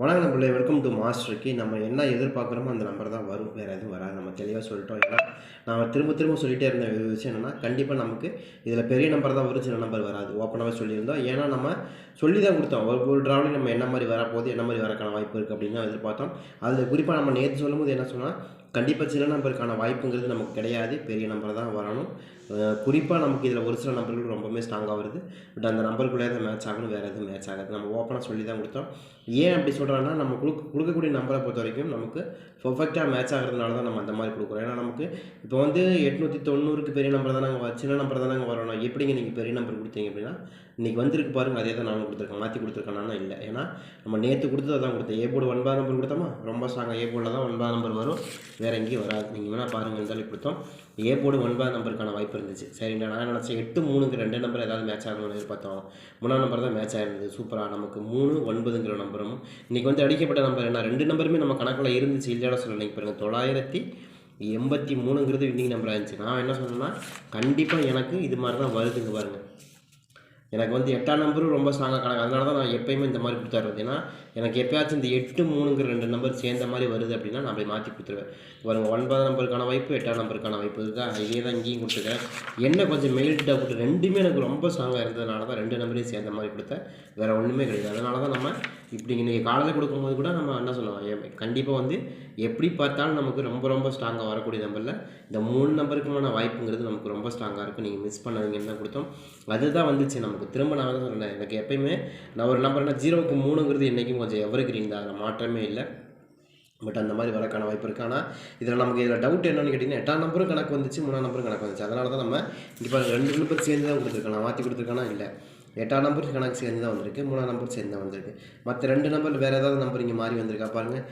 வணக்கம் நம்மளே welcome to மாஸ்டருக்கு நம்ம என்ன எதிர்பார்க்குறோமோ அந்த நம்பர் தான் வரும். வேறு எதுவும் வராது. நம்ம தெளிவாக சொல்லிட்டோம். ஏன்னா நான் திரும்ப திரும்ப சொல்லிகிட்டே இருந்த ஒரு விஷயம் என்னென்னா கண்டிப்பாக நமக்கு இதில் பெரிய நம்பர் தான் வரும் சின்ன நம்பர் வராது. ஓப்பனாகவே சொல்லியிருந்தோம். ஏன்னா நம்ம சொல்லி தான் கொடுத்தோம். ஒரு ஒரு ட்ராவலிங் நம்ம என்ன மாதிரி வரப்போகுது என்ன மாதிரி வரக்கான வாய்ப்பு இருக்குது அப்படின்னு தான் எதிர்பார்த்தோம். அதில் குறிப்பாக நம்ம நேற்று சொல்லும்போது என்ன சொன்னால் கண்டிப்பாக சில நம்பருக்கான வாய்ப்புங்கிறது நமக்கு கிடையாது. பெரிய நம்பர் தான் வரணும். குறிப்பாக நமக்கு இதில் ஒரு சில நம்பர்கள் ரொம்பவுமே ஸ்ட்ராங்காக வருது. பட் அந்த நம்பருக்குள்ளே தான் மேட்ச் ஆகணும். வேறு எதுவும் மேட்ச் ஆகாது. நம்ம ஓப்பனாக சொல்லி தான் கொடுத்தோம். ஏன் அப்படி சொல்கிறோன்னா நம்ம கொடுக்க கொடுக்கக்கூடிய நம்பரை பொறுத்த வரைக்கும் நமக்கு பர்ஃபெக்டாக மேட்ச் ஆகிறதுனால தான் நம்ம அந்த மாதிரி கொடுக்குறோம். ஏன்னா நமக்கு இப்போ வந்து எட்நூற்றி தொண்ணூறுக்கு பெரிய நம்பர் தான் நாங்கள் சின்ன நம்பர் தான் நாங்கள் வரணும் எப்படிங்க நீங்கள் பெரிய நம்பர் கொடுத்தீங்க அப்படின்னா இன்றைக்கி வந்திருக்கு பாருங்கள் அதே தான் நானும் கொடுத்துருக்கேன். மாற்றி கொடுத்துருக்கேன்னா இல்லை. ஏன்னா நம்ம நேற்று கொடுத்தது தான் கொடுத்தேன். ஏ போர்டு ஒன்பது நம்பர் கொடுத்தோமா? ரொம்ப ஸ்ட்ராங்காக ஏ போர்டில் தான் ஒன்பதாம் நம்பர் வரும். வேறு எங்கேயும் வராது. நீங்கள் வேணால் பாருங்கள் இருந்தாலும் கொடுத்தோம் ஏ போர்டு ஒன்பதாம் நம்பருக்கான வாய்ப்பு இருந்துச்சு. சரிங்களா நான் நினச்சேன் எட்டு மூணுக்கு ரெண்டு நம்பர் ஏதாவது மேட்ச் ஆகணும்னு எதிர்பார்த்தோம். மூணாம் நம்பர் தான் மேட்ச் ஆயிருந்தது. சூப்பராக நமக்கு மூணு ஒன்பதுங்கிற நம்பரும் இன்றைக்கி வந்து அடிக்கப்பட்ட நம்பர் என்ன? ரெண்டு நம்பருமே நம்ம கணக்கில் இருந்துச்சு. இல்லையான சொல்ல நீங்கள் பாருங்கள் தொள்ளாயிரத்தி எண்பத்தி மூணுங்கிறது வின்னிங் நம்பராக இருந்துச்சு. நான் என்ன சொன்னேன்னா கண்டிப்பாக எனக்கு இது மாதிரி தான் வருதுங்க பாருங்கள் எனக்கு வந்து எட்டாம் நம்பரும் ரொம்ப ஸ்ட்ராங்காக கணக்கு. அதனால தான் நான் எப்பயுமே இந்த மாதிரி கொடுத்துட்றது ஏன்னா எனக்கு எப்பயாச்சும் இந்த எட்டு மூணுங்கிற ரெண்டு நம்பர் சேர்ந்த மாதிரி வருது அப்படின்னா நான் அப்படி மாற்றி கொடுத்துருவேன். பாருங்க ஒன்பதாம் நம்பருக்கான வாய்ப்பு எட்டாம் நம்பருக்கான வாய்ப்பு. இருக்கா இதே தான் இங்கேயும் கொடுத்துருக்கேன். என்ன கொஞ்சம் மெயில் டவுட் ரெண்டுமே எனக்கு ரொம்ப ஸ்ட்ராங்காக இருந்ததுனால தான் ரெண்டு நம்பரையும் சேர்ந்த மாதிரி கொடுத்தேன். வேறு ஒன்றுமே கிடையாது. அதனால தான் நம்ம இப்படி இன்றைக்கி காலையில் கொடுக்கும்போது கூட நம்ம என்ன சொல்லுவோம் கண்டிப்பாக வந்து எப்படி பார்த்தாலும் நமக்கு ரொம்ப ரொம்ப ஸ்ட்ராங்காக வரக்கூடிய நம்பரில் இந்த மூணு நம்பருக்குமான வாய்ப்புங்கிறது நமக்கு ரொம்ப ஸ்ட்ராங்காக இருக்கும். நீங்கள் மிஸ் பண்ணாதீங்கன்னு தான் கொடுத்தோம். அதுதான் வந்துச்சு நமக்கு திரும்ப நான் தான் சொன்னேன் எனக்கு எப்பயுமே நான் ஒரு நம்பர்னா ஜீரோவுக்கு மூணுங்கிறது என்றைக்கும் கொஞ்சம் எவரு கிரீன் தான். அதில் மாற்றமே இல்லை. பட் அந்த மாதிரி வரக்கான வாய்ப்பு இருக்குது ஆனால் இதில் நமக்கு இதில் டவுட் என்னன்னு கேட்டிங்கன்னா எட்டாம் நம்பரும் கணக்கு வந்துச்சு மூணாம் நம்பரும் கணக்கு வந்துச்சு. அதனால தான் நம்ம இப்போ ரெண்டு ரெண்டு பேர் சேர்ந்து தான் கொடுத்துருக்கேன் மாற்றி கொடுத்துருக்கானா? இல்லை. எட்டாம் நம்பர் கணக்கு சேர்ந்து தான் வந்திருக்கு மூணாம் நம்பர் சேர்ந்து தான் வந்திருக்கு. மற்ற ரெண்டு நம்பர் வேறு ஏதாவது நம்பர் இங்கே மாறி வந்திருக்கா பாருங்கள்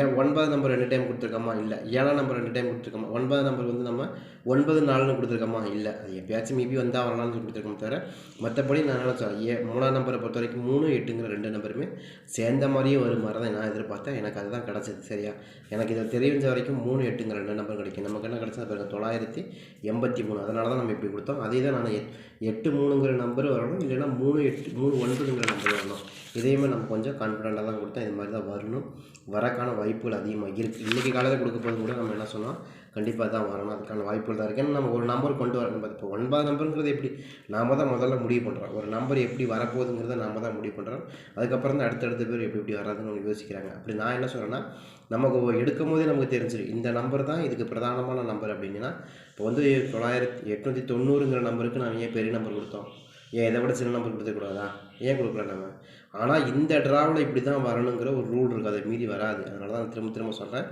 ஏன் ஒன்பது நம்பர் ரெண்டு டைம் கொடுத்துருக்கோமா? இல்லை. ஏழாம் நம்பர் ரெண்டு டைம் கொடுத்துருக்கோமா? ஒன்பது நம்பர் வந்து நம்ம ஒன்பது நாலுன்னு கொடுத்துருக்கோமா? இல்லை. அது எப்பயாச்சும் மேபி வந்தால் வரலாம்னு கொடுத்துருக்கோம் தவிர மற்றபடி நான் நினச்சேன்? ஏ மூணாம் நம்பரை பொறுத்த வரைக்கும் மூணு எட்டுங்கிற ரெண்டு நம்பருமே சேர்ந்த மாதிரியே ஒரு மாதிரி தான் நான் எதிர்பார்த்தேன். எனக்கு அதுதான் கிடச்சிது. சரியா? எனக்கு இதை தெரிஞ்ச வரைக்கும் மூணு எட்டுங்கிற ரெண்டு நம்பர் கிடைக்கும். நமக்கு என்ன கிடச்சது பாருங்க? தொள்ளாயிரத்தி எண்பத்தி மூணு. அதனால தான் நம்ம இப்படி கொடுத்தோம். அதே தான் நான் எட் எட்டு மூணுங்கிற நம்பர் வரணும். இல்லைன்னா மூணு எட்டு மூணு ஒன்பதுங்கிற நம்பர் வரணும். இதையுமே நம்ம கொஞ்சம் கான்ஃபிடண்ட்டாக தான் கொடுத்தா இது மாதிரி தான் வரணும். வரக்கான வாய்ப்புகள் அதிகமாக இருக்குது இன்றைக்கி காலத்தில் கொடுக்க போது கூட நம்ம என்ன சொன்னால் கண்டிப்பாக தான் வரணும். அதுக்கான வாய்ப்புகள் தான் இருக்குது ஏன்னா நம்ம ஒரு நம்பர் கொண்டு வரணும் இப்போ ஒன்பது நம்பருங்கிறது எப்படி? நாம தான் முதல்ல முடிவு பண்ணுறோம் ஒரு நம்பர் எப்படி வரப்போகுதுங்கிறத நாம் தான் முடிவு பண்ணுறோம் அதுக்கப்புறம் தான் அடுத்தடுத்த பேர் எப்படி எப்படி வராதுன்னு யோசிக்கிறாங்க. அப்படி நான் என்ன சொல்கிறேன்னா நமக்கு எடுக்கும் போதே நமக்கு தெரிஞ்சிடும் இந்த நம்பர் தான் இதுக்கு பிரதானமான நம்பர் அப்படின்னா இப்போ வந்து தொள்ளாயிரத்தி எட்நூற்றி தொண்ணூறுங்கிற நம்பருக்கு நான் ஏன் பெரிய நம்பர் கொடுத்தோம்? ஏன் இதை விட சின்ன நம்பர் கொடுத்துக்கூடாதா ஏன் கொடுக்கல நம்ம? ஆனால் இந்த ட்ராவில் இப்படி தான் வரணுங்கிற ஒரு ரூல் இருக்குது அதை மீறி வராது. அதனால தான் திரும்ப திரும்ப சொல்கிறேன்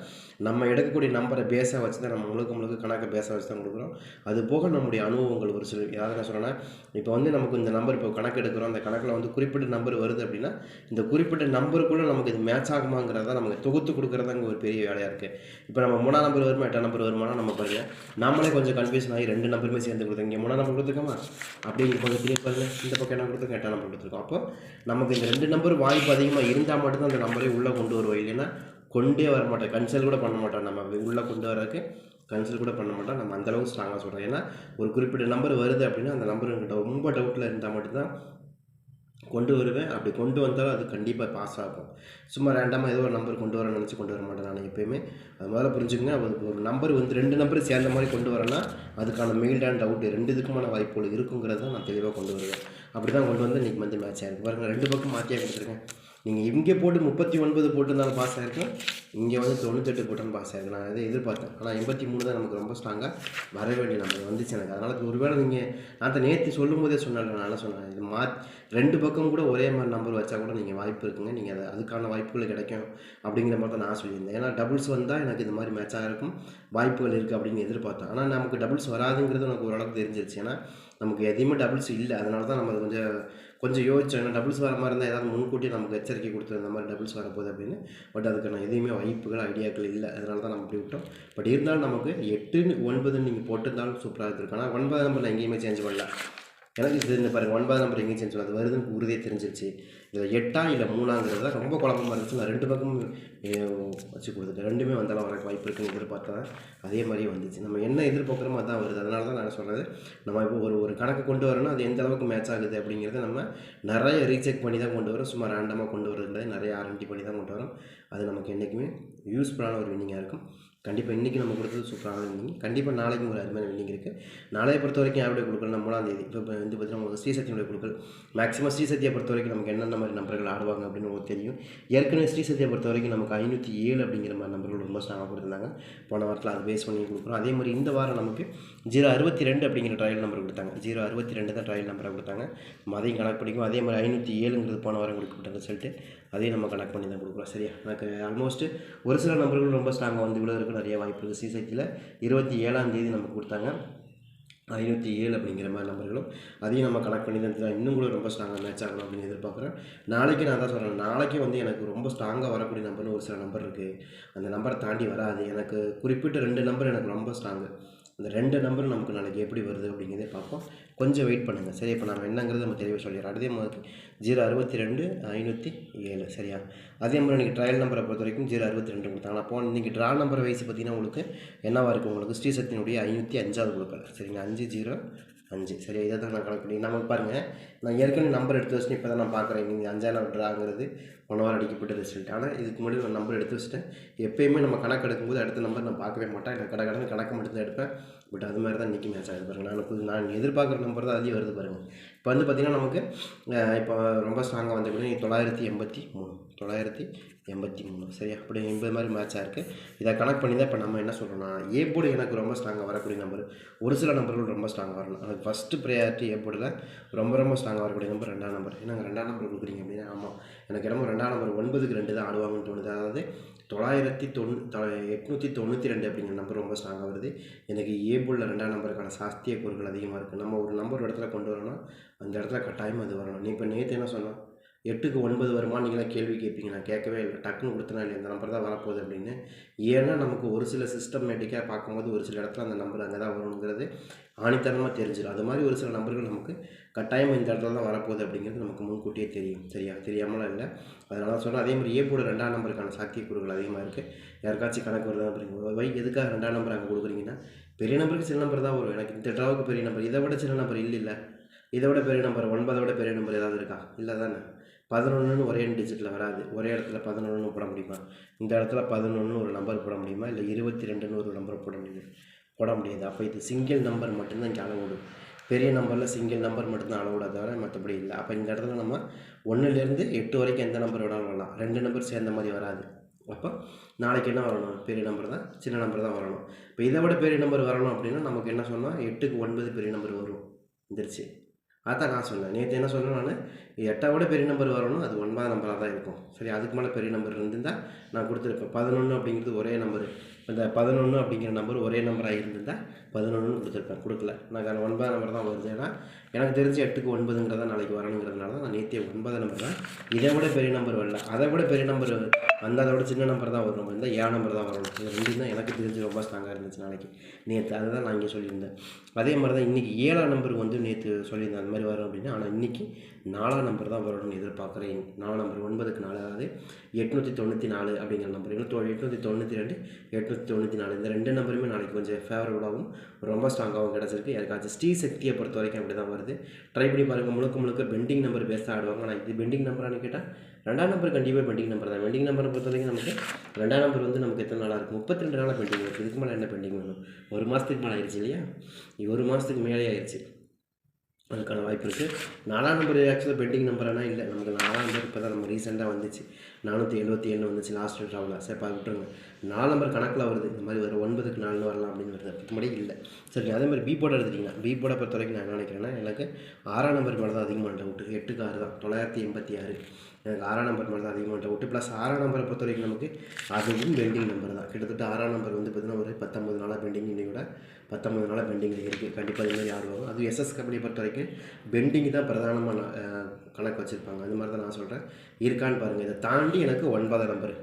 நம்ம எடுக்கக்கூடிய நம்பரை பேஸாக வச்சு தான் நம்ம முழுக்க முழுக்க கணக்கை பேஸாக வச்சு தான் கொடுக்குறோம். அது போக நம்முடைய அனுபவங்கள் ஒரு சில யாரும் என்ன சொல்கிறேன்னா இப்போ வந்து நமக்கு இந்த நம்பர் இப்போ கணக்கு எடுக்கிறோம். அந்த கணக்கில் வந்து குறிப்பிட்ட நம்பர் வருது அப்படின்னா இந்த குறிப்பிட்ட நம்பருக்குள்ளே நமக்கு இது மேட்ச் ஆகுமாங்கிறத நமக்கு தொகுத்து கொடுக்குறதாங்க ஒரு பெரிய வேலையாக இருக்குது இப்போ நம்ம மூணாம் நம்பர் வருமா எட்டாம் நம்பர் வருமானா நம்ம பாருங்கள் நம்மளே கொஞ்சம் கன்ஃபியூஷன் ஆகி ரெண்டு நம்பருமே சேர்ந்து கொடுத்தோம். இங்கே மூணாம் நம்பர் கொடுத்துருக்கோமா? அப்படி கொஞ்சம் கிளியர் பாருங்க இந்த பக்கம் என்ன கொடுத்துருக்கோம் எட்டாம் நம்பர் கொடுத்துருக்கோம். அப்போ நமக்கு இந்த ரெண்டு நம்பர் வாய்ப்பு அதிகமாக இருந்தால் மட்டும்தான் அந்த நம்பரே உள்ளே கொண்டு வருவோம் இல்லைன்னா கொண்டே வர மாட்டோம் கன்சல் கூட பண்ண மாட்டோம் நம்ம உள்ளே கொண்டு வரதுக்கு கன்சல் கூட பண்ண மாட்டோம் நம்ம அந்தளவுக்கு ஸ்ட்ராங்காக சொல்கிறோம் ஏன்னா ஒரு குறிப்பிட்ட நம்பர் வருது அப்படின்னா அந்த நம்பர் ரொம்ப டவுட்டில் இருந்தால் மட்டும்தான் கொண்டு வருவேன். அப்படி கொண்டு வந்தாலும் அது கண்டிப்பாக பாஸ் ஆகும். சும்மா ரேண்டமாக ஏதோ ஒரு நம்பர் கொண்டு வரேன்னு நினச்சி கொண்டு வர மாட்டேன் நான் எப்போயுமே. அது முதல்ல புரிஞ்சுக்கங்க. அது ஒரு நம்பர் வந்து ரெண்டு நம்பர் சேர்ந்த மாதிரி கொண்டு வரேன்னா அதுக்கான மெயில் அண்ட் அவுட் ரெண்டு இதுக்குமான வாய்ப்புகள் இருக்குங்கிறத நான் தெளிவாக கொண்டு வருவேன். அப்படி தான் கொண்டு வந்து இன்றைக்கி வந்து மேட்ச் ஆகிருக்கு பாருங்கள் ரெண்டு பக்கம் மாற்றியாக கொடுத்துருக்கேன். நீங்கள் இங்கே போட்டு முப்பத்தி ஒன்பது போட்டிருந்தாலும் பாஸ் ஆகிருக்கும் இங்கே வந்து தொண்ணூத்தெட்டு போட்டாலும் பாஸ் ஆகிருக்கு நான் அதை எதிர்பார்த்தேன். ஆனால் எண்பத்தி மூணு தான் நமக்கு ரொம்ப ஸ்ட்ராங்காக வர வேண்டிய நம்பர் வந்துச்சு எனக்கு. அதனால் ஒருவேளை நீங்கள் நான் நேற்று சொல்லும் போதே சொன்னேன் நான் சொன்னேன். இது மா ரெண்டு பக்கம் கூட ஒரே மாதிரி நம்பர் வச்சா கூட நீங்கள் வாய்ப்பு இருக்குங்க. நீங்கள் அதை அதுக்கான வாய்ப்புகள் கிடைக்கும் அப்படிங்கிற மாதிரி தான் நான் சொல்லியிருந்தேன். ஏன்னா டபுள்ஸ் வந்தால் எனக்கு இந்த மாதிரி மேட்சாக இருக்கும். வாய்ப்புகள் இருக்குது அப்படின்னு எதிர்பார்த்தேன். ஆனால் நமக்கு டபுள்ஸ் வராதுங்கிறது எனக்கு ஓரளவுக்கு தெரிஞ்சிருச்சு. ஏன்னா நமக்கு எதையுமே டபுள்ஸ் இல்லை. அதனால தான் நம்ம கொஞ்சம் கொஞ்சம் யோசிச்சோம் டபுள்ஸ் வர மாதிரி இருந்தால் ஏதாவது முன்கூட்டி நமக்கு எச்சரிக்கை கொடுத்து இந்த மாதிரி டபுள்ஸ் வரப்போகுது அப்படின்னு. பட் அதுக்கான எதுவுமே வாய்ப்புகள் ஐடியாக்கள் இல்லை. அதனால தான் நம்ம இப்படி விட்டோம். பட் இருந்தாலும் நமக்கு எட்டு ஒன்பதுன்னு நீங்கள் போட்டிருந்தாலும் சூப்பராக இருந்திருக்கும். ஆனால் ஒன்பது நம்பர் எங்கேயுமே சேஞ்ச் பண்ணல. எனக்கு தெரிஞ்ச பாருங்கள் ஒன்பது நம்பர் எங்கேயும் சேஞ்ச் பண்ணல. அது வருதுன்னு உறுதியே தெரிஞ்சிருச்சு. இதில் எட்டா இல்லை மூணாங்கிறது தான் ரொம்ப குழப்பமாக இருந்துச்சு. நான் ரெண்டு பக்கமும் வச்சு கொடுத்துட்டேன். ரெண்டுமே வந்தாலும் வர வாய்ப்பு இருக்குன்னு எதிர்பார்த்தேன் அதே மாதிரியே வந்துச்சு. நம்ம என்ன எதிர்பார்க்குறோமோ அதான் வருது. அதனால தான் நான் சொல்கிறது நம்ம இப்போ ஒரு ஒரு கணக்கு கொண்டு வரணும். அது எந்த அளவுக்கு மேட்ச் ஆகுது அப்படிங்கிறத நம்ம நிறைய ரீசெக் பண்ணி தான் கொண்டு வரோம். சும்மா ரேண்டமாக கொண்டு வரது நிறைய ஆரண்டி பண்ணி தான் கொண்டு வரோம். அது நமக்கு என்றைக்குமே யூஸ்ஃபுல்லான ஒரு வின்னிங்காக இருக்கும். கண்டிப்பாக இன்றைக்கி நம்ம கொடுத்தது சூப்பரான வின்னிங் கண்டிப்பாக நாளைக்கும் ஒரு அருமையான வின்னிங் இருக்குது நாளைய பொறுத்த வரைக்கும் யாருடைய கொடுக்கல நம்ம மூணாம் தேதி. இப்போ வந்து பார்த்தீங்கன்னா உங்களுக்கு ஸ்ரீசக்தியுடைய கொடுக்கல் மேக்ஸிமம் ஸ்ரீசக்தியை பொறுத்த வரைக்கும் நமக்கு என்னென்ன மாதிரி நம்பர்கள் ஆடுவாங்க அப்படின்னு உங்களுக்கு தெரியும். ஏற்கனவே ஸ்ரீசக்தியை பொறுத்த வரைக்கும் நமக்கு ஐநூற்றி ஏழு அப்படிங்கிற மாதிரி நம்பர்கள் ரொம்ப ஸ்ட்ராங்காக கொடுத்துருந்தாங்க. போன வாரத்தில் அது பேஸ் பண்ணி கொடுக்குறோம். அதே மாதிரி இந்த வாரம் நமக்கு ஜீரோ அறுபத்தி ரெண்டு அப்படிங்கிற ட்ரையல் நம்பர் கொடுத்தாங்க. ஜீரோ அறுபத்தி ரெண்டு தான் ட்ரையல் நம்பரை கொடுத்தாங்க. அதையும் கணக்கு பிடிக்கும் அதே மாதிரி ஐநூற்றி ஏழுங்கிறது போன வாரம் கொடுக்கப்பட்ட ரிசல்ட்டு அதையும் நம்ம கனெக்ட் பண்ணி தான் கொடுக்குறோம். சரியா? எனக்கு ஆல்மோஸ்ட் ஒரு சில நம்பர்கள் ரொம்ப ஸ்ட்ராங்காக வந்து இவ்வளோ இருக்க நிறைய வாய்ப்பு இருக்குது ஸ்ரீசக்தியில் இருபத்தி ஏழாம் தேதி நமக்கு கொடுத்தாங்க. ஐநூற்றி ஏழு அப்படிங்கிற மாதிரி நம்பர்களும் அதையும் நம்ம கனெக்ட் பண்ணி தான் இன்னும் கூட ரொம்ப ஸ்ட்ராங்காக மேட்ச் ஆகணும் அப்படின்னு எதிர்பார்க்குறேன். நாளைக்கு நான் தான் சொல்கிறேன் நாளைக்கு வந்து எனக்கு ரொம்ப ஸ்ட்ராங்காக வரக்கூடிய நம்பர்னு ஒரு சில நம்பர் இருக்குது அந்த நம்பரை தாண்டி வராது. எனக்கு குறிப்பிட்ட ரெண்டு நம்பர் எனக்கு ரொம்ப ஸ்ட்ராங்கு இந்த ரெண்டு நம்பர் நமக்கு நாளைக்கு எப்படி வருது அப்படிங்கிறதே பார்ப்போம். கொஞ்சம் வெயிட் பண்ணுங்கள் சரி இப்போ நம்ம என்னங்கிறது நம்ம தெளிவாக சொல்லிடுறோம். அதே மாதிரி ஜீரோ அறுபத்தி ரெண்டு ஐநூற்றி ஏழு. சரியா? அதே மாதிரி நீங்கள் ட்ரையல் நம்பரை பொறுத்த வரைக்கும் ஜீரோ அறுபத்தி ரெண்டு கொடுத்தாங்க. அப்போ இன்றைக்கி ட்ரா நம்பர் வைஸ் பார்த்தீங்கன்னா உங்களுக்கு என்னவாக இருக்குது உங்களுக்கு ஸ்ரீசக்தியினுடைய ஐநூற்றி அஞ்சாவது கொடுக்கல. சரிங்க அஞ்சு ஜீரோ அஞ்சு. சரி இதை தான் நான் கணக்கு பண்ணி நம்ம பாருங்கள் நான் ஏற்கனவே நம்பர் எடுத்து வச்சுட்டு இப்போ தான் நான் பார்க்குறேன். நீங்கள் அஞ்சாம் ட்ராங்கிறது ஒன் ஹவர் அடிக்கப்பட்ட ரிசல்ட் ஆனால் இதுக்கு முன்னாடி ஒரு நம்பர் எடுத்து வச்சுட்டேன். எப்பயுமே நம்ம கணக்கு எடுக்கும்போது அடுத்த நம்பர் நான் பார்க்கவே மாட்டேன். எனக்கு கடை கடன் கணக்கு மட்டும் தான் எடுப்பேன். பட் அது மாதிரி தான் இன்றைக்கி மேட்ச் ஆகுது பாருங்கள் நான் புது நான் எதிர்பார்க்குற நம்பர் தான் அதிகம் வருது பாருங்கள் இப்போ வந்து பார்த்திங்கன்னா நமக்கு இப்போ ரொம்ப ஸ்ட்ராங்காக வந்து தொள்ளாயிரத்தி எண்பத்தி மூணு. தொள்ளாயிரத்தி எண்பத்தி மூணு. சரி அப்படி எண்பது மாதிரி மேட்சாக இருக்குது இதை கனெக்ட் பண்ணி தான் இப்போ நம்ம என்ன சொல்கிறோம்னா ஏ போர்டு எனக்கு ரொம்ப ஸ்ட்ராங்காக வரக்கூடிய நம்பர் ஒரு சில நம்பர்கள் ரொம்ப ஸ்ட்ராங்காக வரணும். அது ஃபஸ்ட்டு ப்ரையாரிட்டி ஏ போர்டில் ரொம்ப ரொம்ப ஸ்ட்ராங்காக வரக்கூடிய நம்பர் ரெண்டாம் நம்பர் ஏன்னா ரெண்டாம் நம்பர் கொடுக்குறீங்க அப்படின்னா ஆமாம் எனக்கு என்னமோ ரெண்டாம் நம்பர் ஒன்பதுக்கு ரெண்டு தான் ஆடுவாங்கன்னு தோணுது. அதாவது தொள்ளாயிரத்தி தொண்ணூ எட்நூற்றி தொண்ணூற்றி ரெண்டு அப்படிங்கிற நம்பர் ரொம்ப ஸ்ட்ராங்காக வருது. எனக்கு ஏ போர்டில் ரெண்டாம் நம்பருக்கான சாஸ்திய கூறுகள் அதிகமாக இருக்குது நம்ம ஒரு நம்பர் ஒரு இடத்துல கொண்டு வரணும் அந்த இடத்துல கட்டாயம் அது வரணும். நீ இப்போ நேற்று என்ன சொன்னோம் எட்டுக்கு ஒன்பது வருமா? நீங்களாம் கேள்வி கேட்பீங்க. நான் கேட்கவே இல்லை. டக்குன்னு கொடுத்தனா இல்லை இந்த நம்பர் தான் வரப்போகுது அப்படின்னு. ஏன்னா நமக்கு ஒரு சில சிஸ்டமேட்டிக்காக பார்க்கும்போது ஒரு சில இடத்துல அந்த நம்பர் அங்கே தான் வரணுங்கிறது ஆணித்தனமாக தெரிஞ்சிடும் அது மாதிரி ஒரு சில நம்பர்கள் நமக்கு கட்டாயம் இந்த இடத்துல தான் வரப்போகுது அப்படிங்கிறது நமக்கு முன்கூட்டியே தெரியும். சரியா? தெரியாமலாம் இல்லை. அதனால சொல்கிறேன் அதே மாதிரி ஏ போட ரெண்டாம் நம்பருக்கான சாத்தியக்கூறுகள் அதிகமாக இருக்குது யாருக்காச்சும் கணக்கு வருதா அப்படிங்க வை எதுக்காக ரெண்டாம் நம்பர் அங்கே கொடுக்குறீங்கன்னா பெரிய நம்பருக்கு சின்ன நம்பர் தான் வரும். எனக்கு இந்த ட்ராவுக்கு பெரிய நம்பர் இதை விட சின்ன நம்பர் இல்லை இல்லை இதை விட பெரிய நம்பர் ஒன்பதை விட பெரிய நம்பர் ஏதாவது இருக்கா? இல்லை தானே? பதினொன்றுன்னு ஒரே டிஜிட்டில் வராது. ஒரே இடத்துல பதினொன்றுன்னு போட முடியுமா? இந்த இடத்துல பதினொன்று ஒரு நம்பர் போட முடியுமா? இல்லை இருபத்தி ரெண்டுன்னு ஒரு நம்பர் போட முடியுது போட முடியாது. அப்போ இது சிங்கிள் நம்பர் மட்டும்தான் இங்கே அளவு பெரிய நம்பரில் சிங்கிள் நம்பர் மட்டும்தான் அளவு தவிர மற்றபடி இல்லை. அப்போ இந்த இடத்துல நம்ம ஒன்றுலேருந்து எட்டு வரைக்கும் எந்த நம்பர் வேணாலும் வரலாம். ரெண்டு நம்பர் சேர்ந்த மாதிரி வராது. அப்போ நாளைக்கு என்ன வரணும்? பெரிய நம்பர் தான் சின்ன நம்பர் தான் வரணும். இப்போ இதை விட பெரிய நம்பர் வரணும் அப்படின்னா நமக்கு என்ன சொன்னால் எட்டுக்கு ஒன்பது பெரிய நம்பர் வரும். வந்துருச்சு. அதான் நான் சொன்னேன். நேற்று என்ன சொன்னேன் நான்? எட்டை விட பெரிய நம்பர் வரணும். அது ஒன்பதாம் நம்பராக தான் இருக்கும். சரி அதுக்கு மேலே பெரிய நம்பர் இருந்திருந்தால் நான் கொடுத்துருப்பேன். பதினொன்று அப்படிங்கிறது ஒரே நம்பரு இந்த பதினொன்று அப்படிங்கிற நம்பர் ஒரே நம்பராக இருந்திருந்தால் பதினொன்றுன்னு கொடுத்துருப்பேன். கொடுக்கல. நான் அதில் ஒன்பதாம் நம்பர் தான் வருது. ஏன்னா எனக்கு தெரிஞ்சு எட்டுக்கு ஒன்பதுங்கிறதா நாளைக்கு வரணுங்கிறதுனால தான் நான் நேற்றே ஒன்பதாம் நம்பர் தான். இதை விட பெரிய நம்பர் வரல. அதை விட பெரிய நம்பர் வந்தால் அதை விட சின்ன நம்பர் தான் வரும். இந்த ஏழு நம்பர் தான் வரணும். இது ரெண்டு தான் எனக்கு தெரிஞ்சு ரொம்ப ஸ்ட்ராங்காக இருந்துச்சு நாளைக்கு. நேற்று அதை தான் நான் இங்கே சொல்லியிருந்தேன். அதே மாதிரி தான் இன்றைக்கி ஏழாம் நம்பருக்கு வந்து நேற்று சொல்லியிருந்தேன். அந்த மாதிரி வரும் அப்படின்னா. ஆனால் இன்றைக்கி நாலாம் நம்பர் தான் வரணும்னு எதிர்பார்க்குறேன். நாலாம் நம்பர் ஒன்பதுக்கு நாலு அதாவது எட்நூற்றி தொண்ணூற்றி நாலு அப்படிங்கிற நம்பர் இன்னும் எட்நூற்றி தொண்ணூற்றி ரெண்டு எட்நூற்றி தொண்ணூற்றி நாலு. இந்த ரெண்டு நம்பருமே நாளைக்கு கொஞ்சம் ஃபேவரபுளாகவும் ரொம்ப ஸ்ட்ராங்காகவும் கிடச்சிருக்கு. யாருக்காச்சும் ஸ்ரீ சக்தியை பொறுத்த வரைக்கும் அப்படி தான் வருது. ட்ரை பண்ணி பாருங்கள் முழுக்க முழுக்க பெண்டிங் நம்பர் பேஸாக ஆடுவாங்க. ஆனால் இது பெண்டிங் நம்பரானு கேட்டால் ரெண்டாம் நம்பர் கண்டிப்பாக பெண்டிங் நம்பர் தான். பெண்டிங் நம்பரை பொறுத்த வரைக்கும் நமக்கு ரெண்டாம் நம்பர் வந்து நமக்கு எத்தனை நாளாக இருக்கும் முப்பத்தி ரெண்டு நாளாக பெண்டிங் இருக்குது இதுக்கு மேலே என்ன பெண்டிங் வேணும் ஒரு மாதத்துக்கு மேலே ஆயிடுச்சு இல்லையா? ஒரு மாதத்துக்கு மேலே ஆயிடுச்சு அதுக்கான வாய்ப்பு இருக்குது நாலாம் நம்பர் ஆக்சுவலாக பெண்டிங் நம்பரானா இல்லை. நமக்கு நாலாம் நம்பர் இப்போ தான் நம்ம ரீசெண்டாக வந்துச்சு. நானூற்றி எழுபத்தி ஏழு வந்துச்சு லாஸ்ட் ட்ராவலில் சரி பார்த்து விட்டுருங்க. நாலு நம்பர் கணக்கில் வருது. இந்த மாதிரி ஒரு ஒன்பதுக்கு நாலு வரலாம் அப்படின்னு வருது. அதுக்கு முன்னாடி இல்லை. சரி அதே மாதிரி பி போட எடுத்துட்டிங்கன்னா பி போட பொறுத்த வரைக்கும் நான் என்ன நினைக்கிறேன்னா எனக்கு ஆறாம் நம்பர் மேலே தான் அதிகமாக டவுட்டு எட்டுக்கு ஆறு தான் தொள்ளாயிரத்தி எண்பத்தி ஆறு. எனக்கு ஆறாம் நம்பர் மட்டும் தான் அதிகமாக விட்டு ப்ளஸ் ஆறாம் நம்பரை பொறுத்த வரைக்கும் நமக்கு அதுவும் பெண்டிங் நம்பர் தான். கிட்டத்தட்ட ஆறாம் நம்பர் வந்து பார்த்திங்கன்னா ஒரு பத்தொம்பது நாளாக பெண்டிங் இன்னையோட பத்தொம்பது நாளாக பெண்டிங்கில் இருக்குது கண்டிப்பாக இது மாதிரி ஆடுவாங்க அது எஸ்எஸ் கம்பெனியை பொறுத்த வரைக்கும் பெண்டிங் தான் பிரதானமாக கணக்கு வச்சுருப்பாங்க. அது மாதிரி தான் நான் சொல்கிறேன் இருக்கான்னு பாருங்கள் இதை தாண்டி எனக்கு ஒன்பதாம் நம்பர்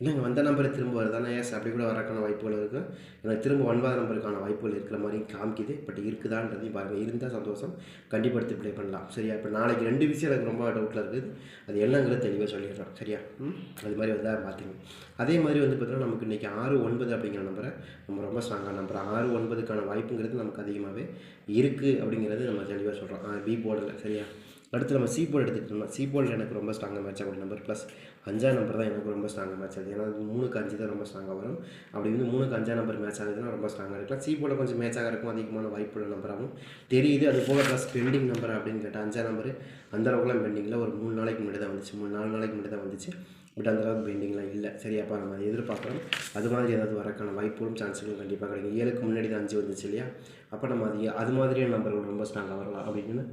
இல்லைங்க வந்த நம்பர் திரும்ப வருதானே எஸ் அப்படி கூட வரக்கான வாய்ப்புகள் இருக்குது எனக்கு திரும்ப ஒன்பது நம்பருக்கான வாய்ப்புகள் இருக்கிற மாதிரி காமிக்குது. பட் இருக்குதான்றதையும் பாருங்கள் இருந்தால் சந்தோஷம். கண்டிப்பாக எடுத்து ப்ளே பண்ணலாம். சரியா? இப்போ நாளைக்கு ரெண்டு விஷயம் எனக்கு ரொம்ப டவுட்டில் இருக்குது. அது என்னங்கிறது தெளிவாக சொல்லிடுறோம் சரியா? ம்? அது மாதிரி வந்தால் பார்த்துங்க அதே மாதிரி வந்து பார்த்தீங்கன்னா நமக்கு இன்றைக்கி ஆறு ஒன்பது அப்படிங்கிற நம்பரை நம்ம ரொம்ப ஸ்ட்ராங்காக நம்பர். ஆறு ஒன்பதுக்கான வாய்ப்புங்கிறது நமக்கு அதிகமாகவே இருக்குது அப்படிங்கிறது நம்ம தெளிவாக சொல்கிறோம் பி போர்டில் சரியா? அடுத்து நம்ம சி போர்டு எடுத்துக்கிட்டோம்னா சி போர்டில் எனக்கு ரொம்ப ஸ்ட்ராங்காக மேட்ச் ஆகும் நம்பர் ப்ளஸ் அஞ்சாம் நம்பர் தான் எனக்கு ரொம்ப ஸ்ட்ராங்காக மேட்ச் ஆகுது. ஏன்னா அது மூணுக்கு அஞ்சு தான் ரொம்ப ஸ்ட்ராங்காக வரும். அப்படி வந்து மூணுக்கு அஞ்சாம் நம்பர் மேட்ச் ஆகுதுன்னா ரொம்ப ஸ்ட்ராங்காக இருக்கலாம். சி போர்டில் கொஞ்சம் மேட்ச் ஆகிறக்கும் அதிகமான வாய்ப்புள்ள நம்பராகவும் தெரியுது அது போக ப்ளஸ் பெண்டிங் நம்பர் அப்படின்னு கேட்டால் அஞ்சாம் நம்பர் அந்த அளவுக்குலாம் பெண்டிங்கில் ஒரு மூணு நாளைக்கு முன்னாடி தான் வந்துச்சு. மூணு நாலு நாளைக்கு முன்னாடி தான் வந்துச்சு. பட் அந்த அளவுக்கு பெண்டிங்லாம் இல்லை. சரியாப்பா நம்ம அதை எதிர்பார்க்குறோம். அது மாதிரி ஏதாவது வரக்கான வாய்ப்புகளும் சான்ஸுகளும் கண்டிப்பாக கிடைக்கும். ஏழுக்கு முன்னாடி தான் அஞ்சு வந்துச்சு இல்லையா? அப்போ நம்ம அது அது மாதிரியான நம்பர்கள் ரொம்ப ஸ்ட்ராங்காக வரலாம் அப்படின்னு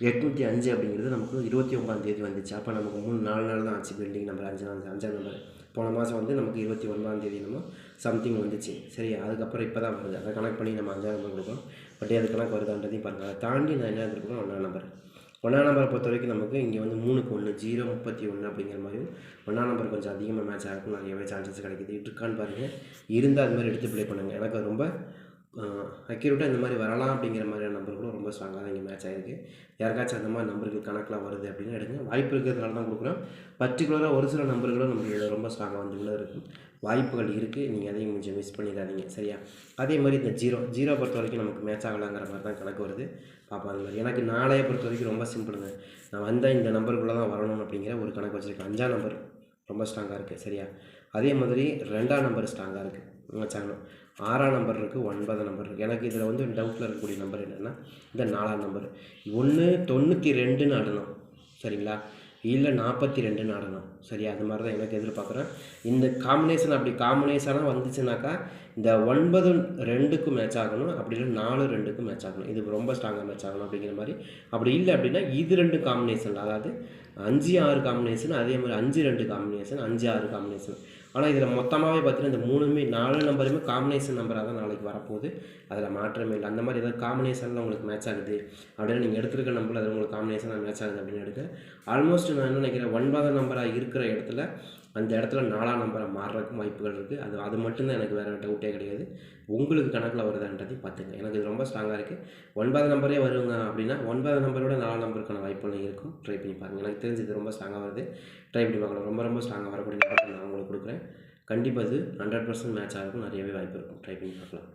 எட்நூற்றி அஞ்சு அப்படிங்கிறது நமக்கு இருபத்தி ஒன்பதாம் தேதி வந்துச்சு. அப்போ நமக்கு மூணு நாலு நாள் தான் ஆச்சு பில்டிங் நம்பர் அஞ்சாம் அஞ்சு அஞ்சாம் நம்பர் போன மாதம் வந்து நமக்கு இருபத்தி ஒன்பதாம் தேதி நம்ம சம்திங் வந்துச்சு. சரி அதுக்கப்புறம் இப்போ தான் வருது. அதை கணக்கு பண்ணி நம்ம அஞ்சாம் நம்பர் கொடுக்குறோம் பட் அது கணக்கு வருதான்றதையும் பாருங்கள் அதை தாண்டி நான் என்ன இருக்கணும் ஒன்றாம் நம்பர் ஒன்றாம் நம்பரை பொறுத்த வரைக்கும் நமக்கு இங்கே வந்து மூணுக்கு ஒன்று ஜீரோ முப்பத்தி ஒன்று அப்படிங்கிற மாதிரியும் ஒன்றாம் நம்பர் கொஞ்சம் அதிகமாக மேட்ச் ஆகும் நிறையவே சான்சஸ் கிடைக்குது. இருக்கான்னு பாருங்கள் இருந்தால் அது மாதிரி எடுத்து ப்ளே பண்ணுங்கள் எனக்கு ரொம்ப அக்யூரேட்டாக இந்த மாதிரி வரலாம் அப்படிங்கிற மாதிரியான நம்பர்களும் ரொம்ப ஸ்ட்ராங்காக தான் இங்கே மேட்ச் ஆகிருக்கு யாருக்காச்சும் அந்த மாதிரி நம்பர்கள் கணக்கில் வருது அப்படின்னு எடுங்க. வாய்ப்பு இருக்கிறதுனால தான் கொடுக்குறோம். பர்டிகுலராக ஒரு சில நம்பர்களும் நமக்கு ரொம்ப ஸ்ட்ராங்காக வந்து இருக்கும் வாய்ப்புகள் இருக்குது நீங்கள் அதையும் கொஞ்சம் மிஸ் பண்ணிடாதீங்க. சரியா? அதே மாதிரி இந்த ஜீரோ ஜீரோ பொறுத்த வரைக்கும் நமக்கு மேட்ச் ஆகலாங்கிற மாதிரி தான் கணக்கு வருது. பார்ப்போம் அந்த மாதிரி எனக்கு நாளைய பொறுத்த வரைக்கும் ரொம்ப சிம்பிளுங்க நான் வந்தால் இந்த நம்பருக்குள்ளே தான் வரணும் அப்படிங்கிற ஒரு கணக்கு வச்சுருக்கேன். அஞ்சாம் நம்பர் ரொம்ப ஸ்ட்ராங்காக இருக்குது சரியா? அதே மாதிரி ரெண்டாம் நம்பர் ஸ்ட்ராங்காக இருக்குது வச்சாங்கணும் ஆறாம் நம்பர் இருக்குது ஒன்பதாம் நம்பர் இருக்குது எனக்கு இதில் வந்து டவுட்டில் இருக்கக்கூடிய நம்பர் என்னென்னா இந்த நாலாம் நம்பர் ஒன்று தொண்ணூற்றி ரெண்டுன்னு ஆடணும் சரிங்களா? இல்லை நாற்பத்தி ரெண்டுன்னு ஆடணும் சரியா அது மாதிரி தான் எனக்கு எதிர்பார்க்குறேன். இந்த காம்பினேஷன் அப்படி காம்பினேஷனாக வந்துச்சுனாக்கா இந்த ஒன்பது ரெண்டுக்கும் மேட்ச் ஆகணும் அப்படி இல்லை நாலு ரெண்டுக்கும் மேட்ச் ஆகணும். இது ரொம்ப ஸ்ட்ராங்காக மேட்ச் ஆகணும் அப்படிங்கிற மாதிரி. அப்படி இல்லை அப்படின்னா இது ரெண்டு காம்பினேஷன் அதாவது அஞ்சு ஆறு காம்பினேஷன் அதே மாதிரி அஞ்சு ரெண்டு காம்பினேஷன் அஞ்சு ஆறு காம்பினேஷன் ஆனால் இதில் மொத்தமாகவே பார்த்தீங்கன்னா இந்த மூணுமே நாலு நம்பருமே காம்பினேஷன் நம்பராக தான் நாளைக்கு வரப்போகுது. அதில் மாற்றமே இல்லை. அந்த மாதிரி ஏதாவது காம்பினேஷனில் உங்களுக்கு மேட்ச் ஆகுது. அப்படின்னு நீங்கள் எடுத்துருக்க நம்பரில் அது உங்களுக்கு காம்பினேஷனாக மேட்ச் ஆகுது அப்படின்னு எடுக்க ஆல்மோஸ்ட் நான் என்ன நினைக்கிறேன் ஒன்பதாம் நம்பராக இருக்கிற இடத்துல அந்த இடத்துல நாலாம் நம்பரை மாறுறதுக்கும் வாய்ப்புகள் இருக்குது அது அது மட்டும்தான் எனக்கு வேறு டவுட்டே கிடையாது. உங்களுக்கு கணக்கில் வருதான்றதையும் பார்த்துங்க. எனக்கு இது ரொம்ப ஸ்ட்ராங்காக இருக்குது ஒன்பது நம்பரே வருங்க அப்படின்னா ஒன்பது நம்பரோட நாலாம் நம்பருக்கான வாய்ப்புகள் இருக்கும். ட்ரை பண்ணி பாருங்கள் எனக்கு தெரிஞ்சு இது ரொம்ப ஸ்ட்ராங்காக வருது. ட்ரை பண்ணி பார்க்கலாம் ரொம்ப ரொம்ப ஸ்ட்ராங்காக வரக்கூடிய நான் உங்களுக்கு கொடுக்குறேன். கண்டிப்பாக இது ஹண்ட்ரட் பர்சன்ட் மேட்ச் ஆகிறதுக்கும் நிறையவே வாய்ப்பு இருக்கும். ட்ரை பண்ணி பார்க்கலாம்.